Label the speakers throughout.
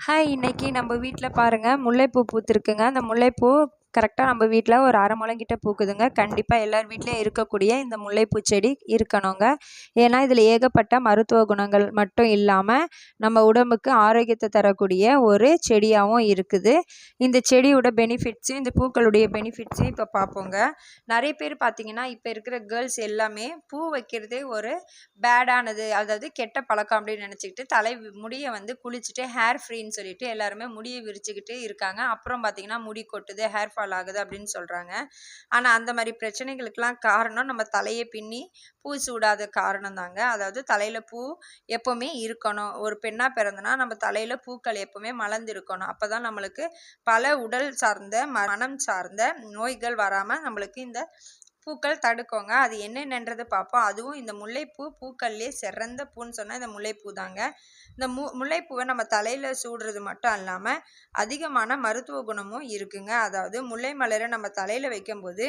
Speaker 1: Hi இன்னைக்கு நம்ம வீட்டில் பாருங்கள் முல்லைப்பூ பூத்திருக்குங்க. அந்த முல்லைப்பூ கரெக்டாக நம்ம வீட்டில் ஒரு அரை முளங்கிட்ட பூக்குதுங்க. கண்டிப்பாக எல்லார் வீட்லேயும் இருக்கக்கூடிய இந்த முல்லைப்பூ செடி இருக்கணுங்க. ஏன்னா இதில் ஏகப்பட்ட மருத்துவ குணங்கள் மட்டும் இல்லாமல் நம்ம உடம்புக்கு ஆரோக்கியத்தை தரக்கூடிய ஒரு செடியாகவும் இருக்குது. இந்த செடியோட பெனிஃபிட்ஸு இந்த பூக்களுடைய பெனிஃபிட்ஸும் இப்போ பார்ப்போங்க நிறைய பேர் பார்த்திங்கன்னா இப்போ இருக்கிற கேர்ள்ஸ் எல்லாமே பூ வைக்கிறதே ஒரு பேடானது அதாவது கெட்ட பழக்கம் அப்படின்னு நினச்சிக்கிட்டு தலை முடியை வந்து குளிச்சுட்டு ஹேர் ஃப்ரீன்னு சொல்லிட்டு எல்லாருமே முடியை விரிச்சுக்கிட்டு இருக்காங்க. அப்புறம் பார்த்தீங்கன்னா முடி கொட்டுது ஹேர் ஃபால் ஆகுது அப்படின்னு சொல்கிறாங்க ஆனால் அந்த மாதிரி பிரச்சனைகளுக்கெல்லாம் காரணம் நம்ம தலையை பின்னி பூ சூடாத காரணம் தாங்க அதாவது தலையில் பூ எப்போவுமே இருக்கணும். ஒரு பெண்ணாக பிறந்தனா நம்ம தலையில் பூக்கள் எப்போவுமே மலர்ந்து இருக்கணும் அப்போ தான் நம்மளுக்கு பல உடல் சார்ந்த மனம் சார்ந்த நோய்கள் வராமல் நம்மளுக்கு இந்த பூக்கள் தடுக்கோங்க. அது என்னென்னன்றது பார்ப்போம். அதுவும் இந்த முல்லைப்பூ பூக்கள்லேயே சிறந்த பூன்னு சொன்னால் இந்த முல்லைப்பூ தாங்க. இந்த மு முல்லைப்பூவை நம்ம தலையில் சூடுறது மட்டும் இல்லாமல் அதிகமான மருத்துவ குணமும் இருக்குங்க. அதாவது முல்லை மலரை நம்ம தலையில் வைக்கும்போது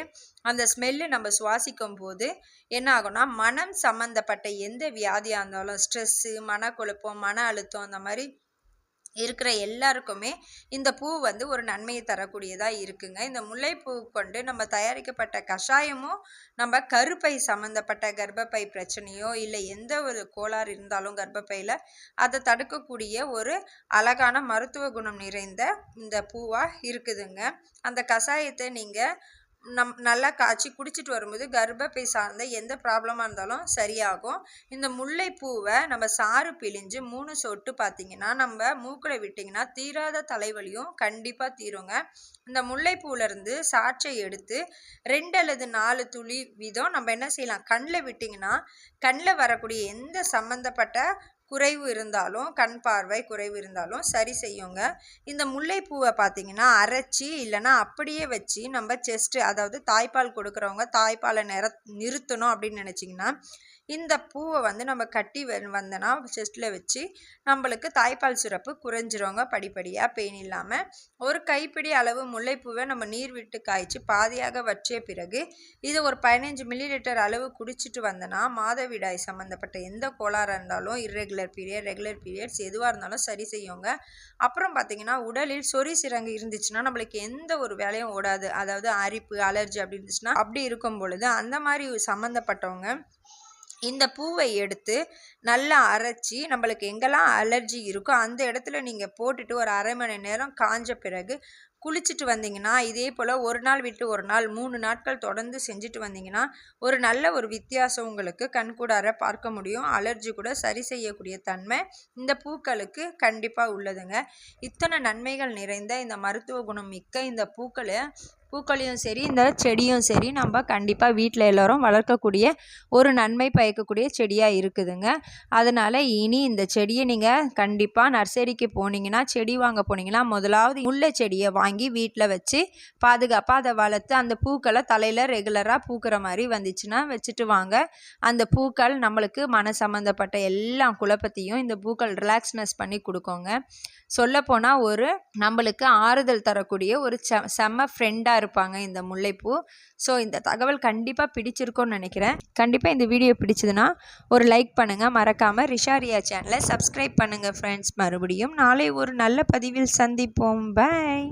Speaker 1: அந்த ஸ்மெல்லு நம்ம சுவாசிக்கும் போது என்ன ஆகும்னா மனம் சம்மந்தப்பட்ட எந்த வியாதியாக இருந்தாலும் ஸ்ட்ரெஸ்ஸு மனக்குழப்பம் மன அழுத்தம் அந்த மாதிரி இருக்கிற எல்லாருக்குமே இந்த பூ வந்து ஒரு நன்மையை தரக்கூடியதாக இருக்குங்க. இந்த முல்லைப்பூ கொண்டு நம்ம தயாரிக்கப்பட்ட கஷாயமும் நம்ம கருப்பை சம்மந்தப்பட்ட கர்ப்பப்பை பிரச்சனையோ இல்லை எந்த ஒரு கோளாறு இருந்தாலும் கர்ப்பப்பையில் அதை தடுக்கக்கூடிய ஒரு அழகான மருத்துவ குணம் நிறைந்த இந்த பூவாக இருக்குதுங்க. அந்த கஷாயத்தை நீங்கள் நம் நல்லா காய்ச்சி குடிச்சிட்டு வரும்போது கர்ப்பப்பை சார்ந்த எந்த ப்ராப்ளமாக இருந்தாலும் சரியாகும். இந்த முல்லைப்பூவை நம்ம சாறு பிழிஞ்சு மூணு சொட்டு பார்த்தீங்கன்னா நம்ம மூக்கில் விட்டிங்கன்னா தீராத தலைவலியும் கண்டிப்பாக தீருங்க. இந்த முல்லைப்பூவிலேருந்து சாற்றை எடுத்து ரெண்டு அல்லது நாலு துளி வீதம் நம்ம என்ன செய்யலாம்? கண்ணில் விட்டிங்கன்னா கண்ணில் வரக்கூடிய எந்த சம்மந்தப்பட்ட குறைவு இருந்தாலும் கண் பார்வை குறைவு இருந்தாலும் சரி செய்யுங்க. இந்த முல்லைப்பூவை பார்த்தீங்கன்னா அரைச்சி இல்லைன்னா அப்படியே வச்சு நம்ம செஸ்ட்டு அதாவது தாய்ப்பால் கொடுக்குறவங்க தாய்ப்பாலை நிற நிறுத்தணும் அப்படின்னு நினச்சிங்கன்னா இந்த பூவை வந்து நம்ம கட்டி வந்தோன்னா செஸ்ட்டில் வச்சு நம்மளுக்கு தாய்ப்பால் சிறப்பு குறைஞ்சிருங்க படிப்படியாக பெயின் இல்லாமல் ஒரு கைப்பிடி அளவு முல்லைப்பூவை நம்ம நீர் விட்டு காய்ச்சி பாதியாக வற்றிய பிறகு இது ஒரு பதினஞ்சு மில்லி லிட்டர் அளவு குடிச்சிட்டு வந்தோன்னா மாதவிடாய் சம்மந்தப்பட்ட எந்த கோளாறாக இருந்தாலும் இர்ரெகுலர் பீரியட் ரெகுலர் பீரியட்ஸ் எதுவாக இருந்தாலும் சரி செய்யுங்க. அப்புறம் பார்த்தீங்கன்னா உடலில் சொறி சிறங்கு இருந்துச்சுன்னா நம்மளுக்கு எந்த ஒரு வேலையும் ஓடாது. அதாவது அரிப்பு அலர்ஜி அப்படி இருந்துச்சுன்னா அப்படி இருக்கும் பொழுது அந்த மாதிரி சம்மந்தப்பட்டவங்க இந்த பூவை எடுத்து நல்லா அரைச்சி நம்மளுக்கு எங்கெல்லாம் அலர்ஜி இருக்கோ அந்த இடத்துல நீங்கள் போட்டுட்டு ஒரு அரை மணி நேரம் காஞ்ச பிறகு குளிச்சுட்டு வந்தீங்கன்னா இதே போல் ஒரு நாள் விட்டு ஒரு நாள் மூணு நாட்கள் தொடர்ந்து செஞ்சுட்டு வந்தீங்கன்னா ஒரு நல்ல ஒரு வித்தியாசம் உங்களுக்கு கண்கூடார பார்க்க முடியும். அலர்ஜி கூட சரி செய்யக்கூடிய தன்மை இந்த பூக்களுக்கு கண்டிப்பாக உள்ளதுங்க. இத்தனை நன்மைகள் நிறைந்த இந்த மருத்துவ குணம் மிக்க இந்த பூக்களை பூக்களையும் சரி இந்த செடியும் சரி நம்ம கண்டிப்பாக வீட்டில் எல்லோரும் வளர்க்கக்கூடிய ஒரு நன்மை பயக்கக்கூடிய செடியாக இருக்குதுங்க. அதனால் இனி இந்த செடியை நீங்கள் கண்டிப்பாக நர்சரிக்கு போனீங்கன்னா செடி வாங்க போனீங்கன்னா முதலாவது முல்லை செடியை வாங்கி வாங்கி வீட்டில் வச்சு பாதுகாப்பாக அதை வளர்த்து அந்த பூக்களை தலையில் ரெகுலராக பூக்கிற மாதிரி வந்துச்சுன்னா வச்சுட்டு வாங்க. அந்த பூக்கள் நம்மளுக்கு மன சம்மந்தப்பட்ட எல்லா குழப்பத்தையும் இந்த பூக்கள் ரிலாக்ஸ்னஸ் பண்ணி கொடுக்கோங்க. சொல்லப்போனால் ஒரு நம்மளுக்கு ஆறுதல் தரக்கூடிய ஒரு செம்ம ஃப்ரெண்டாக இருப்பாங்க இந்த முல்லைப்பூ. ஸோ இந்த தகவல் கண்டிப்பாக பிடிச்சிருக்கோன்னு நினைக்கிறேன். கண்டிப்பாக இந்த வீடியோ பிடிச்சதுன்னா ஒரு லைக் பண்ணுங்கள் மறக்காமல் ரிஷாரியா சேனலை சப்ஸ்கிரைப் பண்ணுங்கள் ஃப்ரெண்ட்ஸ் மறுபடியும் நாளை ஒரு நல்ல பதிவில் சந்திப்போம். பாய்